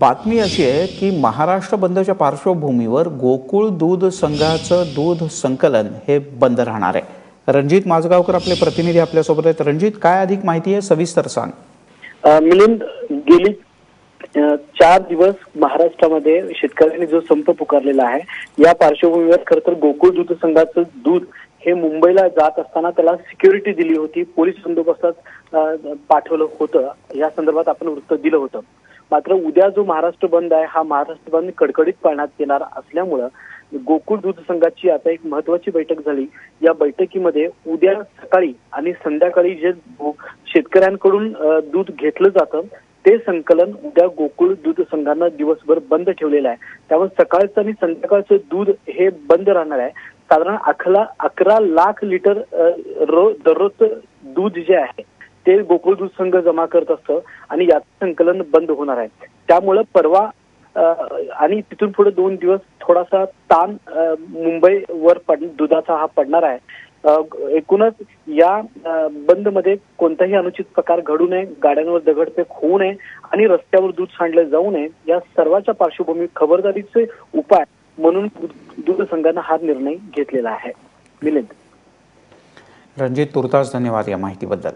बातमी अशी आहे की महाराष्ट्र बंदच्या पार्श्वभूमीवर गोकुळ दूध संघाचं दूध संकलन हे बंद राहणार आहे. रणजित माजगावकर आपले प्रतिनिधी आपल्यासोबत आहेत. रणजित काय अधिक माहिती आहे? सविस्तर सांग. मिलिंद गेली चार दिवस महाराष्ट्रामध्ये शेतकऱ्यांनी जो संप पुकारलेला आहे या पार्श्वभूमीवर खर तर गोकुळ दूध संघाचं दूध हे मुंबईला जात असताना त्याला सिक्युरिटी दिली होती. पोलीस बंदोबस्तात पाठवलं होतं. या संदर्भात आपण वृत्त दिलं होतं. मात्र उद्या जो महाराष्ट्र बंद आहे हा महाराष्ट्र बंद कडकडीत पाळण्यात येणार असल्यामुळं गोकुळ दूध संघाची आता एक महत्वाची बैठक झाली. या बैठकीमध्ये उद्या सकाळी आणि संध्याकाळी जे शेतकऱ्यांकडून दूध घेतलं जातं ते संकलन उद्या गोकुळ दूध संघानं दिवसभर बंद ठेवलेलं आहे. त्यामुळे सकाळचं आणि संध्याकाळचं दूध हे बंद राहणार आहे. साधारण अकरा अकरा लाख लिटर दररोज रो दूध जे आहे ते गोकुळ दूध संघ जमा करत असतं आणि याचं संकलन बंद होणार आहे. त्यामुळं परवा आणि तिथून पुढे दोन दिवस थोडासा ताण मुंबई मुंबईवर पड दुधाचा हा पडणार आहे. एकूणच या बंद बंदमध्ये कोणताही अनुचित प्रकार घडू नये गाड्यांवर दगडफेक होऊ नये आणि रस्त्यावर दूध सांडलं जाऊ नये या सर्वाच्या पार्श्वभूमी खबरदारीचे उपाय म्हणून दूध- दूध संघानं हा निर्णय घेतलेला आहे. मिलिंद. रणजित तुर्तास धन्यवाद या माहितीबद्दल.